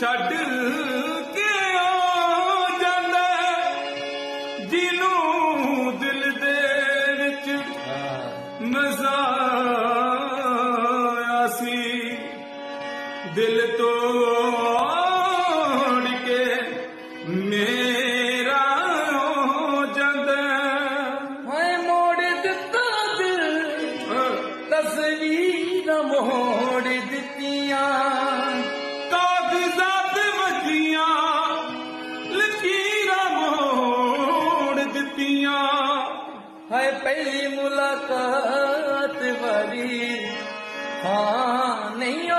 ਛੱਡ ਕੇ ਆ ਜਾਂਦਾ ਜਿਹਨੂੰ ਦਿਲ ਦੇ ਵਿੱਚ ਮਜ਼ਾ ਆਇਆ ਸੀ। ਦਿਲ ਤੋੜ ਕੇ ਮੇਰਾ ਹੋ ਜਾਂਦਾ ਹਾਏ ਮੋੜ ਦਿੱਤਾ ਦਿਲ ਤਸਵੀਰਾਂ ਮੋੜ है पहली मुलाकात वाली। हाँ नहीं